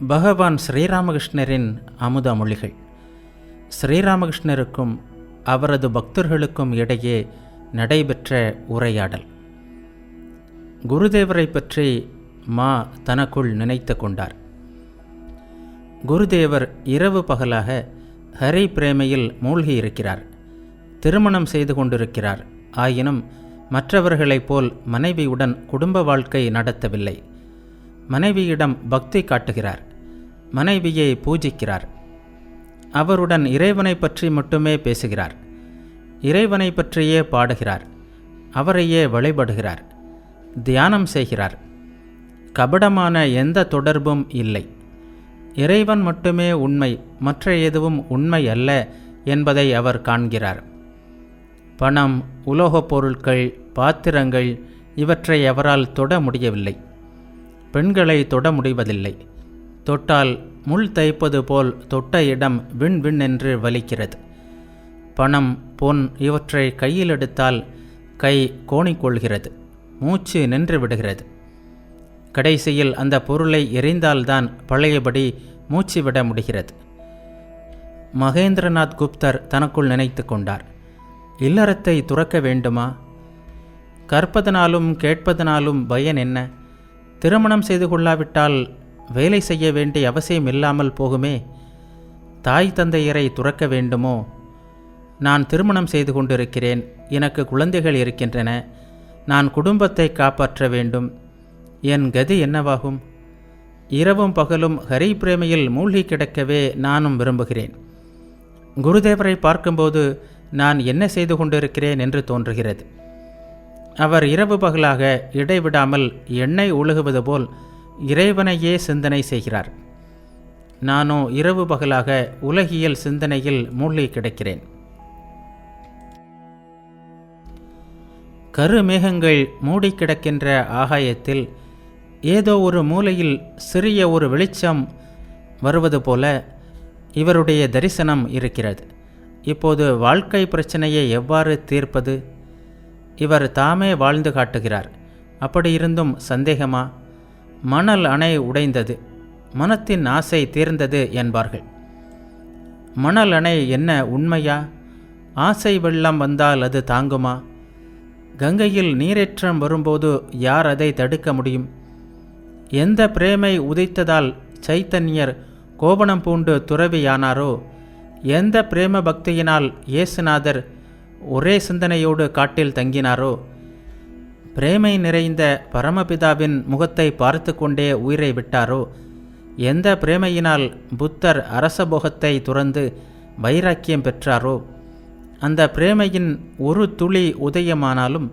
பகவான் ஸ்ரீராமகிருஷ்ணரின் அமுத மொழிகள். ஸ்ரீராமகிருஷ்ணருக்கும் அவரது பக்தர்களுக்கும் இடையே நடைபெற்ற உரையாடல். குருதேவரை பற்றி மா தனக்குள் நினைத்து கொண்டார். குருதேவர் இரவு பகலாக ஹரி பிரேமையில் மூழ்கியிருக்கிறார். திருமணம் செய்து கொண்டிருக்கிறார். ஆயினும் மற்றவர்களைப் போல் மனைவியுடன் குடும்ப வாழ்க்கை நடத்தவில்லை. மனைவியிடம் பக்தி காட்டுகிறார். மனைவியை பூஜிக்கிறார். அவருடன் இறைவனை பற்றி மட்டுமே பேசுகிறார். இறைவனை பற்றியே பாடுகிறார். அவரையே வழிபடுகிறார். தியானம் செய்கிறார். கபடமான எந்த தொடர்பும் இல்லை. இறைவன் மட்டுமே உண்மை மற்ற எதுவும் உண்மை அல்ல என்பதை அவர் காண்கிறார். பணம் உலோகப் பொருட்கள் பாத்திரங்கள் இவற்றை அவரால் தொட முடியவில்லை. பெண்களை தொட முடிவதில்லை. தொட்டால் முள் தைப்பது போல் தொட்ட இடம் விண் விண் என்று வலிக்கிறது. பணம் பொன் இவற்றை கையில் எடுத்தால் கை கோணிக்கொள்கிறது மூச்சு நின்று விடுகிறது. கடைசியில் அந்த பொருளை எரிந்தால்தான் பழையபடி மூச்சு விட முடிகிறது. மகேந்திரநாத் குப்தர் தனக்குள் நினைத்து கொண்டார் இல்லறத்தை துறக்க வேண்டுமா? கற்பதனாலும் கேட்பதனாலும் பயன் என்ன? திருமணம் செய்து கொள்ளாவிட்டால் வேலை செய்ய வேண்டிய அவசியம் இல்லாமல் போகுமே? தாய் தந்தையரை துறக்க வேண்டுமோ? நான் திருமணம் செய்து கொண்டிருக்கிறேன். எனக்கு குழந்தைகள் இருக்கின்றன. நான் குடும்பத்தை காப்பாற்ற வேண்டும். என் கதி என்னவாகும்? இரவும் பகலும் ஹரி பிரேமையில் மூழ்கி கிடக்கவே நானும் விரும்புகிறேன். குருதேவரை பார்க்கும்போது நான் என்ன செய்து கொண்டிருக்கிறேன் என்று தோன்றுகிறது. அவர் இரவு பகலாக இடைவிடாமல் எண்ணெய் ஒழுகுவது போல் இறைவனையே சிந்தனை செய்கிறார். நானோ இரவு பகலாக உலகியல் சிந்தனையில் மூழ்கி கிடக்கிறேன். கருமேகங்கள் மூடி கிடக்கின்ற ஆகாயத்தில் ஏதோ ஒரு மூலையில் சிறிய ஒரு வெளிச்சம் வருவது போல இவருடைய தரிசனம் இருக்கிறது. இப்போது வாழ்க்கை பிரச்சனையை எவ்வாறு தீர்ப்பது? இவர் தாமே வாழ்ந்து காட்டுகிறார். அப்படி இருந்தும் சந்தேகமா? மணல் அணை உடைந்தது. மனத்தின் ஆசை தீர்ந்தது என்பார்கள். மணல் அணை என்ன உண்மையா? ஆசை வெள்ளம் வந்தால் அது தாங்குமா? கங்கையில் நீரேற்றம் வரும்போது யார் அதை தடுக்க முடியும்? எந்த பிரேமை உதைத்ததால் சைத்தன்யர் கோபணம் பூண்டு துறவியானாரோ? எந்த பிரேம பக்தியினால் இயேசுநாதர் ஒரே சிந்தனையோடு காட்டில் தங்கினாரோ? பிரேமை நிறைந்த பரமபிதாவின் முகத்தை பார்த்து கொண்டே உயிரை விட்டாரோ? எந்த பிரேமையினால் புத்தர் அரசபோகத்தை துறந்து வைராக்கியம் பெற்றாரோ? அந்த பிரேமையின் ஒரு துளி உதயமானாலும்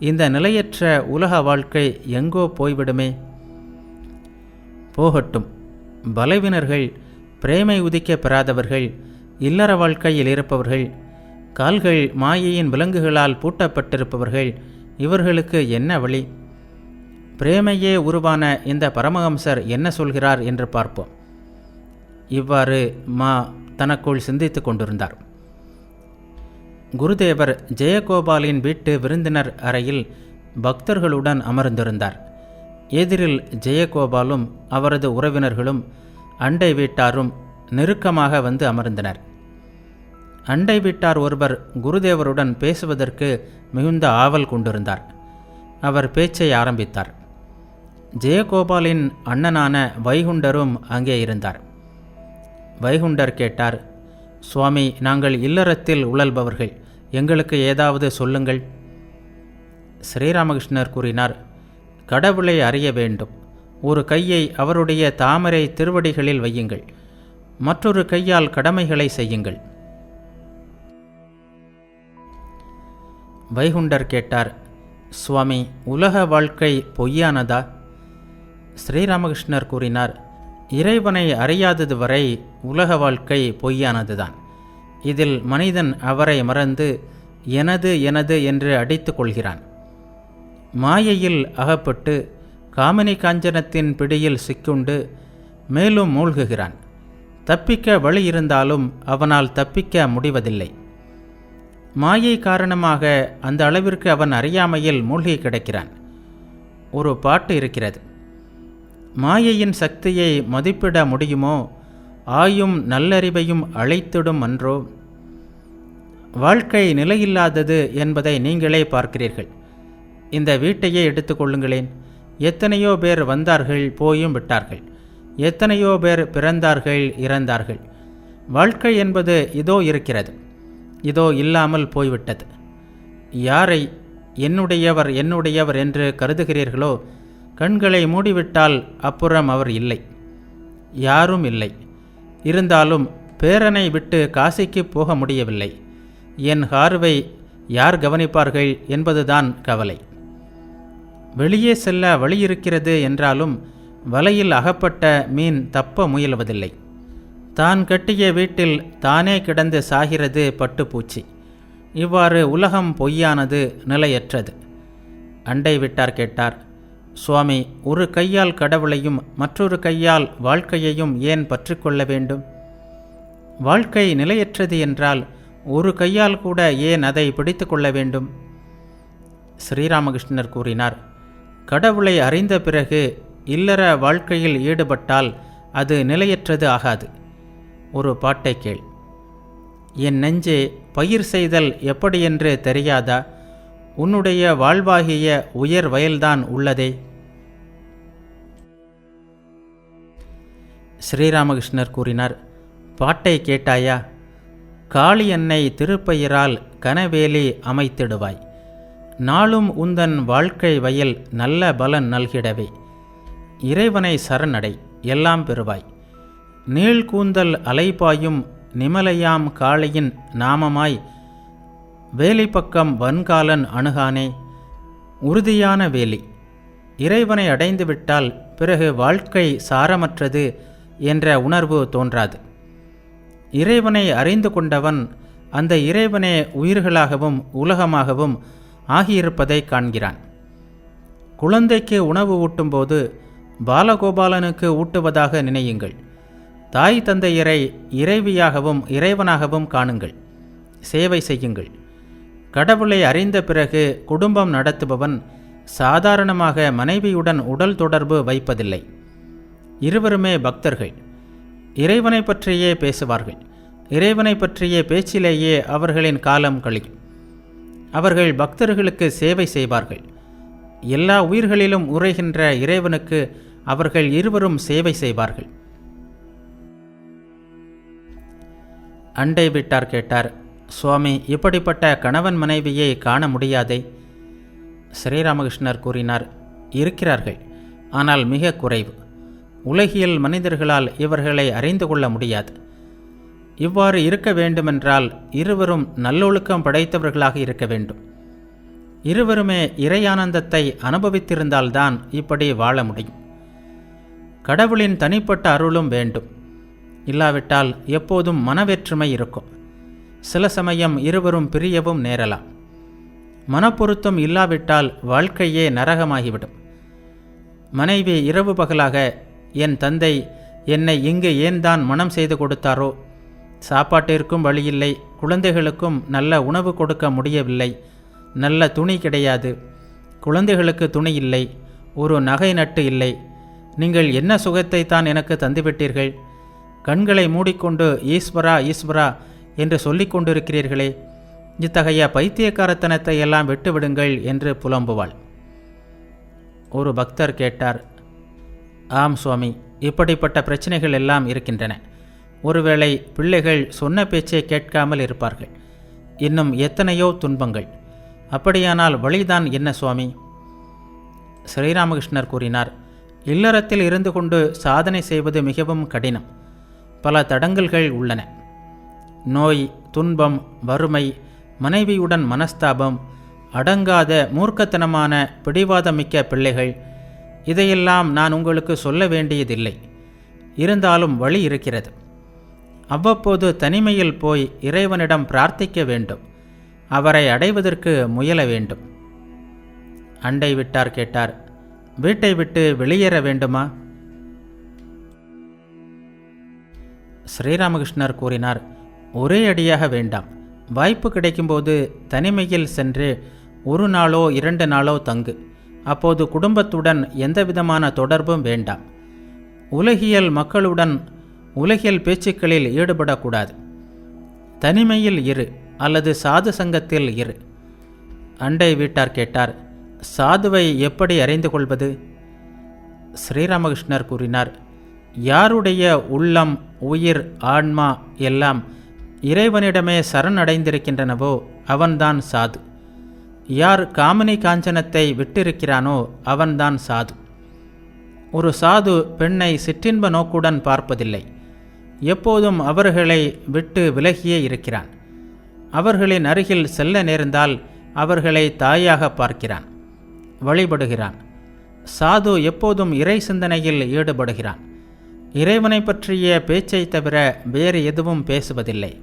இந்த நிலையற்ற உலக வாழ்க்கை எங்கோ போய்விடுமே? போகட்டும். பலவினர்கள் பிரேமை உதிக்க பெறாதவர்கள் இல்லற வாழ்க்கையில் இருப்பவர்கள் கால்கள் மாயையின் விலங்குகளால் பூட்டப்பட்டிருப்பவர்கள் இவர்களுக்கு என்ன வழி? பிரேமையே உருவான இந்த பரமஹம்சர் என்ன சொல்கிறார் என்று பார்ப்போம். இவ்வாறு மா தனக்குள் சிந்தித்து கொண்டிருந்தார். குருதேவர் ஜெயகோபாலின் வீட்டு விருந்தினர் அறையில் பக்தர்களுடன் அமர்ந்திருந்தார். எதிரில் ஜெயகோபாலும் அவரது உறவினர்களும் அண்டை வீட்டாரும் நெருக்கமாக வந்து அமர்ந்தனர். அண்டை வீட்டார் ஒருவர் குருதேவருடன் பேசுவதற்கு மிகுந்த ஆவல் கொண்டிருந்தார். அவர் பேச்சை ஆரம்பித்தார். ஜெயகோபாலின் அண்ணனான வைகுண்டரும் அங்கே இருந்தார். வைகுண்டர் கேட்டார் சுவாமி நாங்கள் இல்லறத்தில் உழல்பவர்கள். எங்களுக்கு ஏதாவது சொல்லுங்கள். ஸ்ரீராமகிருஷ்ணர் கூறினார் கடவுளை அறிய வேண்டும். ஒரு கையை அவருடைய தாமரை திருவடிகளில் வையுங்கள். மற்றொரு கையால் கடமைகளை செய்யுங்கள். வைகுண்டர் கேட்டார் சுவாமி உலக வாழ்க்கை பொய்யானதா? ஸ்ரீராமகிருஷ்ணர் கூறினார் இறைவனை அறியாதது வரை உலக வாழ்க்கை பொய்யானதுதான். இதில் மனிதன் அவரை மறந்து எனது எனது என்று அடித்து கொள்கிறான். மாயையில் அகப்பட்டு காமினி காஞ்சனத்தின் பிடியில் சிக்குண்டு மேலும் மூழ்குகிறான். தப்பிக்க வழி இருந்தாலும் அவனால் தப்பிக்க முடிவதில்லை. மாயை காரணமாக அந்த அளவிற்கு அவன் அறியாமையில் மூழ்கி கிடக்கிறான். ஒரு பாட்டு இருக்கிறது. மாயையின் சக்தியை மதிப்பிட முடியுமோ? ஆயும் நல்லறிவையும் அழைத்திடும் அன்றோ? வாழ்க்கை நிலையில்லாதது என்பதை நீங்களே பார்க்கிறீர்கள். இந்த வீட்டையே எடுத்துக்கொள்ளுங்களேன் எத்தனையோ பேர் வந்தார்கள் போயும் விட்டார்கள். எத்தனையோ பேர் பிறந்தார்கள் இறந்தார்கள். வாழ்க்கை என்பது இதோ இருக்கிறது. இதோ இல்லாமல் போய்விட்டது. யாரை என்னுடையவர் என்னுடையவர் என்று கருதுகிறீர்களோ கண்களை மூடிவிட்டால் அப்புறம் அவர் இல்லை. யாரும் இல்லை. இருந்தாலும் பேரனை விட்டு காசிக்கு போக முடியவில்லை. என் ஹார்வை யார் கவனிப்பார்கள் என்பதுதான் கவலை. வெளியே செல்ல வழி இருக்கிறது என்றாலும் வலையில் அகப்பட்ட மீன் தப்ப முயல்வதில்லை. தான் கட்டிய வீட்டில் தானே கிடந்து சாகிறது பட்டுப்பூச்சி. இவ்வாறு உலகம் பொய்யானது நிலையற்றது. அண்டை விட்டார் கேட்டார் சுவாமி ஒரு கையால் கடவுளையும் மற்றொரு கையால் வாழ்க்கையையும் ஏன் பற்றி கொள்ள வேண்டும்? வாழ்க்கை நிலையற்றது என்றால் ஒரு கையால் கூட ஏன் அதை பிடித்து கொள்ள வேண்டும்? ஸ்ரீராமகிருஷ்ணர் கூறினார் கடவுளை அறிந்த பிறகு இல்லற வாழ்க்கையில் ஈடுபட்டால் அது நிலையற்றது ஆகாது. ஒரு பாட்டை கேள். என் நெஞ்சே பயிர் செய்தல் எப்படியென்று தெரியாதா? உன்னுடைய வாழ்வாகிய உயர் வயல்தான் உள்ளதே. ஸ்ரீராமகிருஷ்ணர் கூறினார் பாட்டை கேட்டாயா? காளி என்னை திருப்பயிரால் கனவேலி அமைத்திடுவாய். நாளும் உந்தன் வாழ்க்கை வயல் நல்ல பலன் நல்கிடவே. இறைவனை சரணடை எல்லாம் பெறுவாய். நீள்கூந்தல் அலைபாயும் நிமலையாம் காளையின் நாமமாய் வேலைப்பக்கம் வன்காலன் அணுகானே உறுதியான வேலி. இறைவனை அடைந்துவிட்டால் பிறகு வாழ்க்கை சாரமற்றது என்ற உணர்வு தோன்றாது. இறைவனை அறிந்து கொண்டவன் அந்த இறைவனே உயிர்களாகவும் உலகமாகவும் ஆகியிருப்பதை காண்கிறான். குழந்தைக்கு உணவு ஊட்டும்போது பாலகோபாலனுக்கு ஊட்டுவதாக நினையுங்கள். தாய் தந்தையரை இறைவியாகவும் இறைவனாகவும் காணுங்கள். சேவை செய்யுங்கள். கடவுளை அறிந்த பிறகு குடும்பம் நடத்துபவன் சாதாரணமாக மனைவியுடன் உடல் தொடர்பு வைப்பதில்லை. இருவருமே பக்தர்கள். இறைவனை பற்றியே பேசுவார்கள். இறைவனை பற்றிய பேச்சிலேயே அவர்களின் காலம் கழியும். அவர்கள் பக்தர்களுக்கு சேவை செய்வார்கள். எல்லா உயிர்களிலும் உரைகின்ற இறைவனுக்கு அவர்கள் இருவரும் சேவை செய்வார்கள். அண்டை விட்டார் கேட்டார் சுவாமி இப்படிப்பட்ட கணவன் மனைவியை காண முடியாதே? ஸ்ரீராமகிருஷ்ணர் கூறினார் இருக்கிறார்கள் ஆனால் மிக குறைவு. உலகியல் மனிதர்களால் இவர்களை அறிந்து கொள்ள முடியாது. இவ்வாறு இருக்க வேண்டுமென்றால் இருவரும் நல்லொழுக்கம் படைத்தவர்களாக இருக்க வேண்டும். இருவருமே இறையானந்தத்தை அனுபவித்திருந்தால்தான் இப்படி வாழ முடியும். கடவுளின் தனிப்பட்ட அருளும் வேண்டும். இல்லாவிட்டால் எப்போதும் மனவேற்றுமை இருக்கும். சில சமயம் இருவரும் பிரியவும் நேரலாம். மனப்பொருத்தம் இல்லாவிட்டால் வாழ்க்கையே நரகமாகிவிடும். மனைவி இரவு பகலாக என் தந்தை என்னை இங்கு ஏன் தான் மனம் செய்து கொடுத்தாரோ? சாப்பாட்டிற்கும் வழியில்லை குழந்தைகளுக்கும் நல்ல உணவு கொடுக்க முடியவில்லை நல்ல துணி கிடையாது குழந்தைகளுக்கு துணி இல்லை ஒரு நகை நட்டு இல்லை நீங்கள் என்ன சுகத்தை தான் எனக்கு தந்துவிட்டீர்கள்? கண்களை மூடிக்கொண்டு ஈஸ்வரா ஈஸ்வரா என்று சொல்லிக் கொண்டிருக்கிறீர்களே இத்தகைய பைத்தியக்காரத்தனத்தை எல்லாம் விட்டுவிடுங்கள் என்று புலம்புவாள். ஒரு பக்தர் கேட்டார் ஆம் சுவாமி இப்படிப்பட்ட பிரச்சனைகள் எல்லாம் இருக்கின்றன. ஒருவேளை பிள்ளைகள் சொன்ன பேச்சை கேட்காமல் இருப்பார்கள். இன்னும் எத்தனையோ துன்பங்கள். அப்படியானால் வழிதான் என்ன சுவாமி? ஸ்ரீராமகிருஷ்ணர் கூறினார் இல்லறத்தில் இருந்து கொண்டு சாதனை செய்வது மிகவும் கடினம். பல தடங்கல்கள் உள்ளன. நோய் துன்பம் வறுமை மனைவியுடன் மனஸ்தாபம் அடங்காத மூர்க்கத்தனமான பிடிவாதமிக்க பிள்ளைகள் இதையெல்லாம் நான் உங்களுக்கு சொல்ல வேண்டியதில்லை. இருந்தாலும் வழி இருக்கிறது. அவ்வப்போது தனிமையில் போய் இறைவனிடம் பிரார்த்திக்க வேண்டும். அவரை அடைவதற்கு முயல வேண்டும். அண்டை விட்டார் கேட்டார் வீட்டை விட்டு வெளியேற வேண்டுமா? ஸ்ரீராமகிருஷ்ணர் கூறினார் ஒரே அடியாக வேண்டாம். வாய்ப்பு கிடைக்கும்போது தனிமையில் சென்று ஒரு நாளோ இரண்டு நாளோ தங்கு. அப்போது குடும்பத்துடன் எந்தவிதமான தொடர்பும் வேண்டாம். உலகியல் மக்களுடன் உலகியல் பேச்சுக்களில் ஈடுபடக்கூடாது. தனிமையில் இரு அல்லது சாது சங்கத்தில் இரு. அண்டை வீட்டார் கேட்டார் சாதுவை எப்படி அறிந்து கொள்வது? ஸ்ரீராமகிருஷ்ணர் கூறினார் யாருடைய உள்ளம் உயிர் ஆன்மா எல்லாம் இறைவனிடமே சரணடைந்திருக்கின்றனவோ அவன்தான் சாது. யார் காமினி காஞ்சனத்தை விட்டிருக்கிறானோ அவன்தான் சாது. ஒரு சாது பெண்ணை சிற்றின்ப நோக்குடன் பார்ப்பதில்லை. எப்போதும் அவர்களை விட்டு விலகியே இருக்கிறான். அவர்களின் அருகில் செல்ல நேர்ந்தால் அவர்களை தாயாக பார்க்கிறான். வழிபடுகிறான். சாது எப்போதும் இறை சிந்தனையில் ஈடுபடுகிறான். இறைவனை பற்றிய பேச்சை தவிர வேறு எதுவும் பேசுவதில்லை.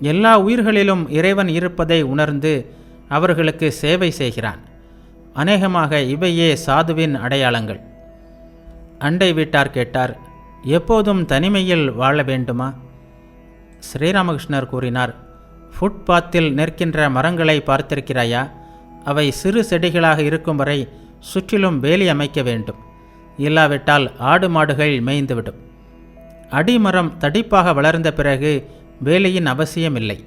எல்லா உயிர்களிலும் இறைவன் இருப்பதை உணர்ந்து அவர்களுக்கு சேவை செய்கிறான். அநேகமாக இவையே சாதுவின் அடையாளங்கள். அண்டை வீட்டார் கேட்டார் எப்போதும் தனிமையில் வாழ வேண்டுமா? ஸ்ரீராமகிருஷ்ணர் கூறினார் ஃபுட்பாத்தில் நிற்கின்ற மரங்களை பார்த்திருக்கிறாயா? அவை சிறு செடிகளாக இருக்கும் வரை சுற்றிலும் வேலி அமைக்க வேண்டும். இல்லாவிட்டால் ஆடு மாடுகள் மேய்ந்துவிடும். அடிமரம் தடிப்பாக வளர்ந்த பிறகு வேலியின் அவசியமில்லை.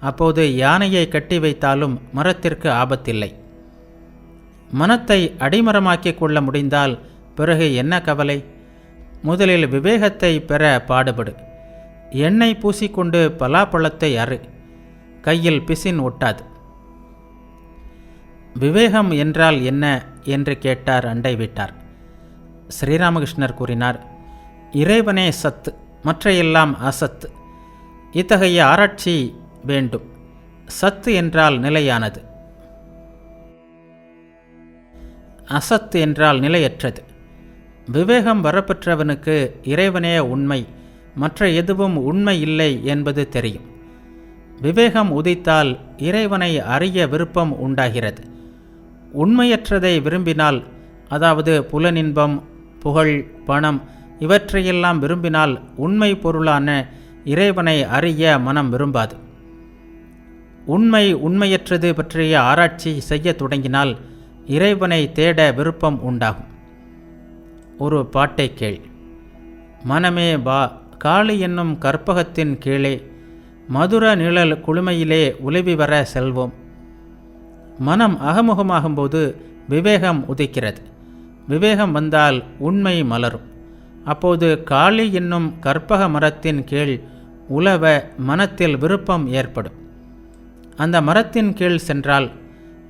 அப்போது யானையை கட்டி வைத்தாலும் மரத்திற்கு ஆபத்தில்லை. மனத்தை அடிமரமாக்கிக் கொள்ள முடிந்தால் பிறகு என்ன கவலை? முதலில் விவேகத்தை பெற பாடுபடு. எண்ணெய் பூசிக்கொண்டு பலாப்பழத்தை அறு. கையில் பிசின் ஒட்டாது. விவேகம் என்றால் என்ன? என்று கேட்டார் அண்டை வீட்டார். ஸ்ரீராமகிருஷ்ணர் கூறினார் இறைவனே சத்து மற்றையெல்லாம் அசத்து இத்தகைய ஆராய்ச்சி வேண்டும். சத்து என்றால் நிலையானது. அசத்து என்றால் நிலையற்றது. விவேகம் வரப்பெற்றவனுக்கு இறைவனே உண்மை மற்ற எதுவும் உண்மை இல்லை என்பது தெரியும். விவேகம் உதித்தால் இறைவனை அறிய விருப்பம் உண்டாகிறது. உண்மையற்றதை விரும்பினால் அதாவது புலனின்பம் புகழ் பணம் இவற்றையெல்லாம் விரும்பினால் உண்மை பொருளான இறைவனை அறிய மனம் விரும்பாது. உண்மை உண்மையற்றது பற்றிய ஆராய்ச்சி செய்ய தொடங்கினால் இறைவனை தேட விருப்பம் உண்டாகும். ஒரு பாட்டை கேள். மனமே வா காளி என்னும் கற்பகத்தின் கீழே மதுர நிழல் குளுமையிலே உலவி வர செல்வோம். மனம் அகமுகமாகும்போது விவேகம் உதிக்கிறது. விவேகம் வந்தால் உண்மை மலரும். அப்போது காளி என்னும் கற்பக மரத்தின் கீழ் உலவ மனத்தில் விருப்பம் ஏற்படும். அந்த மரத்தின் கீழ் சென்றால்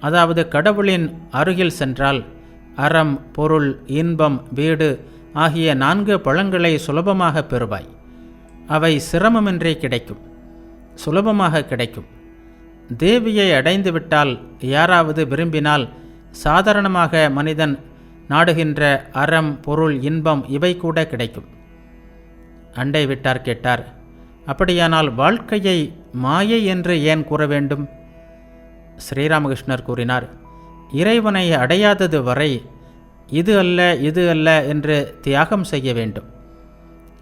அதாவது கடவுளின் அருகில் சென்றால் அறம் பொருள் இன்பம் வீடு ஆகிய நான்கு பழங்களை சுலபமாக பெறுவாய். அவை சிரமமின்றி கிடைக்கும். சுலபமாக கிடைக்கும். தேவியை அடைந்துவிட்டால் யாராவது விரும்பினால் சாதாரணமாக மனிதன் நாடுகின்ற அறம் பொருள் இன்பம் இவை கூட கிடைக்கும். அண்டை விட்டார் கேட்டார் அப்படியானால் வாழ்க்கையை மாயை என்று ஏன் கூற வேண்டும்? ஸ்ரீராமகிருஷ்ணர் கூறினார் இறைவனை அடையாதது வரை இது அல்ல இது அல்ல என்று தியாகம் செய்ய வேண்டும்.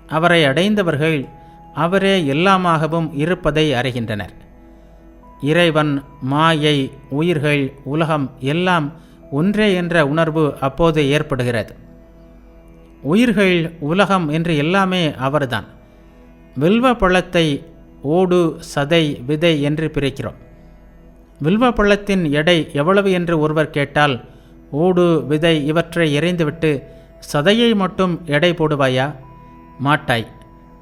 அவரை அடைந்தவர்கள் அவரே எல்லாமாகவும் இருப்பதை அறிகின்றனர். இறைவன் மாயை உயிர்கள் உலகம் எல்லாம் ஒன்றே என்ற உணர்வு அப்போது ஏற்படுகிறது. உயிர்கள் உலகம் என்று எல்லாமே அவர்தான். வில்வ பழத்தை ஓடு சதை விதை என்று பிரிக்கிறோம். வில்வ பழத்தின் எடை எவ்வளவு என்று ஒருவர் கேட்டால் ஓடு விதை இவற்றை எறிந்துவிட்டு சதையை மட்டும் எடை போடுவாயா? மாட்டாய்.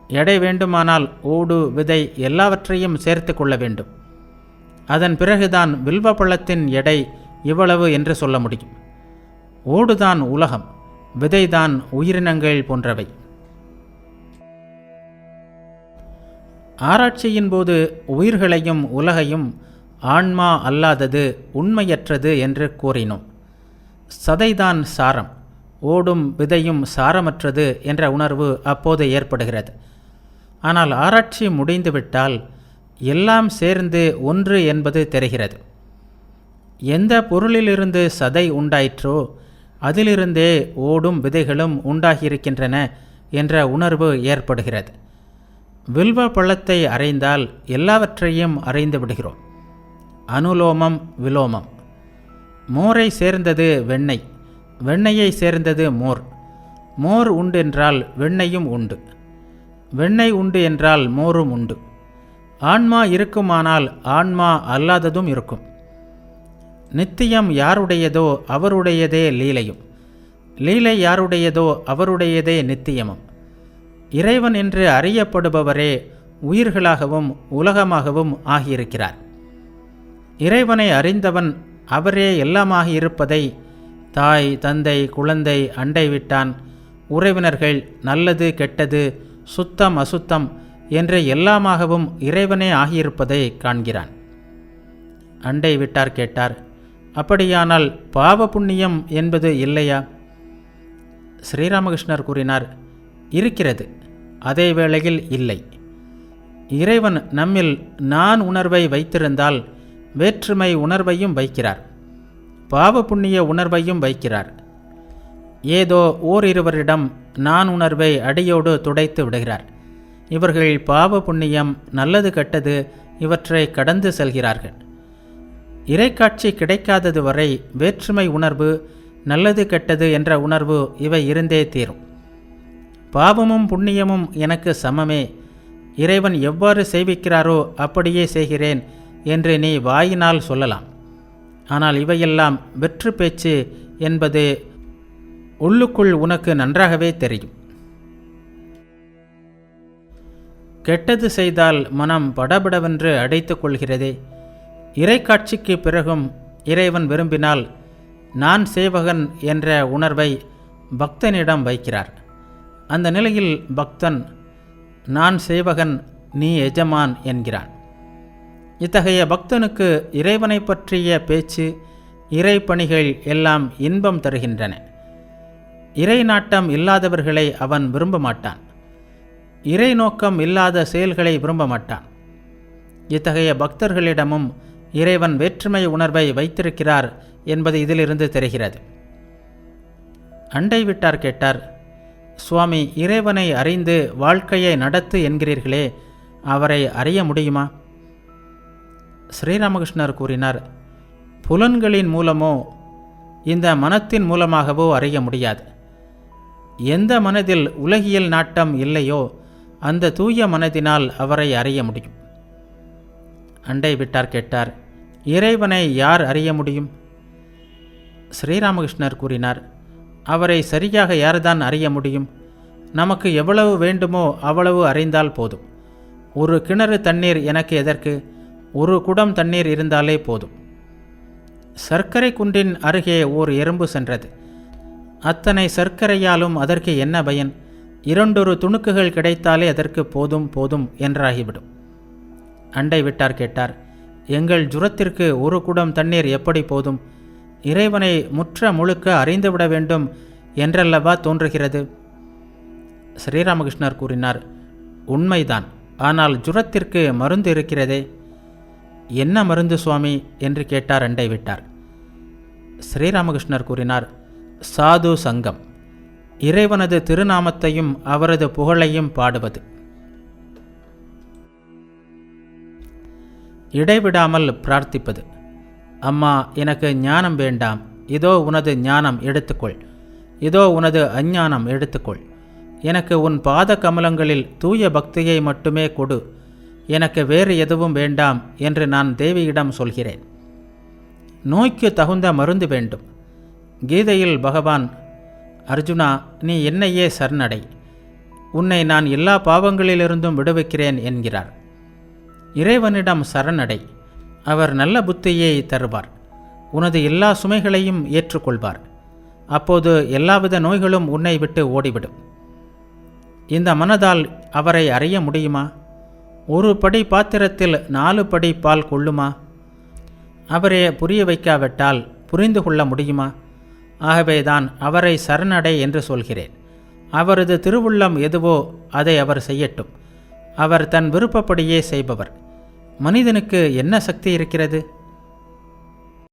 எடை வேண்டுமானால் ஓடு விதை எல்லாவற்றையும் சேர்த்து கொள்ள வேண்டும். அதன் பிறகுதான் வில்வ பழத்தின் எடை இவ்வளவு என்று சொல்ல முடியும். ஓடுதான் உலகம் விதைதான் உயிரினங்கள் போன்றவை. ஆராய்ச்சியின் போது உயிர்களையும் உலகையும் ஆன்மா அல்லாதது உண்மையற்றது என்று கூறினோம். சதைதான் சாரம் ஓடும் விதையும் சாரமற்றது என்ற உணர்வு அப்போது ஏற்படுகிறது. ஆனால் ஆராய்ச்சி முடிந்துவிட்டால் எல்லாம் சேர்ந்து ஒன்று என்பது தெரிகிறது. எந்த பொருளிலிருந்து சதை உண்டாயிற்றோ அதிலிருந்தே ஓடும் விதைகளும் உண்டாகியிருக்கின்றன என்ற உணர்வு ஏற்படுகிறது. வில்வ பழத்தை அறைந்தால் எல்லாவற்றையும் அறிந்து விடுகிறோம். அனுலோமம் விலோமம். மோரை சேர்ந்தது வெண்ணெய் வெண்ணெயை சேர்ந்தது மோர். மோர் உண்டு என்றால் வெண்ணெயும் உண்டு. வெண்ணெய் உண்டு என்றால் மோரும் உண்டு. ஆன்மா இருக்குமானால் ஆன்மா அல்லாததும் இருக்கும். நித்தியம் யாருடையதோ அவருடையதே லீலையும். லீலை யாருடையதோ அவருடையதே நித்தியமும். இறைவன் என்று அறியப்படுபவரே உயிர்களாகவும் உலகமாகவும் ஆகியிருக்கிறார். இறைவனை அறிந்தவன் அவரே எல்லாமாக இருப்பதை தாய் தந்தை குழந்தை அண்டை விட்டான். உறவினர்கள் நல்லது கெட்டது சுத்தம் அசுத்தம் என்று எல்லாமாகவும் இறைவனே ஆகியிருப்பதை காண்கிறான். அண்டை விட்டார் கேட்டார் அப்படியானால் பாவ புண்ணியம் என்பது இல்லையா? ஸ்ரீராமகிருஷ்ணர் கூறினார் இருக்கிறது அதே வேளையில் இல்லை. இறைவன் நம்மில் நான் உணர்வை வைத்திருந்தால் வேற்றுமை உணர்வையும் வைக்கிறார். பாவ புண்ணிய உணர்வையும் வைக்கிறார். ஏதோ ஓரிருவரிடம் நான் உணர்வை அடியோடு துடைத்து விடுகிறார். இவர்கள் பாவ புண்ணியம் நல்லது கெட்டது இவற்றை கடந்து செல்கிறார்கள். இறைக்காட்சி கிடைக்காதது வரை வேற்றுமை உணர்வு நல்லது கெட்டது என்ற உணர்வு இவை இருந்தே தீரும். பாவமும் புண்ணியமும் எனக்கு சமமே. இறைவன் எவ்வாறு செய்விக்கிறாரோ அப்படியே செய்கிறேன் என்று நீ வாயினால் சொல்லலாம். ஆனால் இவையெல்லாம் வெற்று பேச்சு என்பது உள்ளுக்குள் உனக்கு நன்றாகவே தெரியும். கெட்டது செய்தால் மனம் படபடவென்று அடைத்துக் கொள்கிறதே. இறைக்காட்சிக்கு பிறகும் இறைவன் விரும்பினால் நான் சேவகன் என்ற உணர்வை பக்தனிடம் வைக்கிறார். அந்த நிலையில் பக்தன் நான் சேவகன் நீ எஜமான் என்கிறான். இத்தகைய பக்தனுக்கு இறைவனை பற்றிய பேச்சு இறை பணிகள் எல்லாம் இன்பம் தருகின்றன. இறை நாட்டம் இல்லாதவர்களை அவன் விரும்ப மாட்டான் இறை நோக்கம் இல்லாத செயல்களை விரும்ப மாட்டான் இத்தகைய பக்தர்களிடமும் இறைவன் வேற்றுமை உணர்வை வைத்திருக்கிறார் என்பது இதிலிருந்து தெரிகிறது. அண்டை விட்டார் கேட்டார் சுவாமி இறைவனை அறிந்து வாழ்க்கையை நடத்து என்கிறீர்களே அவரை அறிய முடியுமா? ஸ்ரீராமகிருஷ்ணர் கூறினார் புலன்களின் மூலமோ இந்த மனத்தின் மூலமாகவோ அறிய முடியாது. எந்த மனதில் உலகியல் நாட்டம் இல்லையோ அந்த தூய மனதினால் அவரை அறிய முடியும். அண்டை விட்டார் கேட்டார். இறைவனை யார் அறிய முடியும்? ஸ்ரீராமகிருஷ்ணர் கூறினார் அவரை சரியாக யார்தான் அறிய முடியும்? நமக்கு எவ்வளவு வேண்டுமோ அவ்வளவு அறிந்தால் போதும். ஒரு கிணறு தண்ணீர் எனக்கு எதற்கு? ஒரு குடம் தண்ணீர் இருந்தாலே போதும். சர்க்கரை குன்றின் அருகே ஓர் எறும்பு சென்றது. அத்தனை சர்க்கரையாலும் அதற்கு என்ன பயன்? இரண்டொரு துணுக்குகள் கிடைத்தாலே அதற்கு போதும் போதும் என்றாகிவிடும். அண்டை விட்டார் கேட்டார். எங்கள் ஜுரத்திற்கு ஒரு குடம் தண்ணீர் எப்படி போதும்? இறைவனை முற்ற முழுக்க அறிந்துவிட வேண்டும் என்றல்லவா தோன்றுகிறது? ஸ்ரீராமகிருஷ்ணர் கூறினார் உண்மைதான். ஆனால் ஜுரத்திற்கு மருந்து இருக்கிறதே? என்ன மருந்து சுவாமி? என்று கேட்டார் அண்டை விட்டார். ஸ்ரீராமகிருஷ்ணர் கூறினார் சாது சங்கம். இறைவனது திருநாமத்தையும் அவரது புகழையும் பாடுவது. இடைவிடாமல் பிரார்த்திப்பது. அம்மா எனக்கு ஞானம் வேண்டாம். இதோ உனது ஞானம் எடுத்துக்கொள். இதோ உனது அஞ்ஞானம் எடுத்துக்கொள். எனக்கு உன் பாத கமலங்களில் தூய பக்தியை மட்டுமே கொடு. எனக்கு வேறு எதுவும் வேண்டாம் என்று நான் தேவியிடம் சொல்கிறேன். நோய்க்கு தகுந்த மருந்து வேண்டும். கீதையில் பகவான் அர்ஜுனா நீ என்னையே சரணடை. உன்னை நான் எல்லா பாவங்களிலிருந்தும் விடுவிக்கிறேன் என்கிறார். இறைவனிடம் சரணடை. அவர் நல்ல புத்தியை தருவார். உனது எல்லா சுமைகளையும் ஏற்றுக்கொள்வார். அப்போது எல்லாவித நோய்களும் உன்னை விட்டு ஓடிவிடும். இந்த மனதால் அவரை அறிய முடியுமா? ஒரு படி பாத்திரத்தில் நாலு படி பால் கொள்ளுமா? அவரே புரிய வைக்காவிட்டால் புரிந்து கொள்ள முடியுமா? ஆகவேதான் அவரை சரணடை என்று சொல்கிறேன். அவரது திருவுள்ளம் எதுவோ அதை அவர் செய்யட்டும். அவர் தன் விருப்பப்படியே செய்பவர். மனிதனுக்கு என்ன சக்தி இருக்கிறது?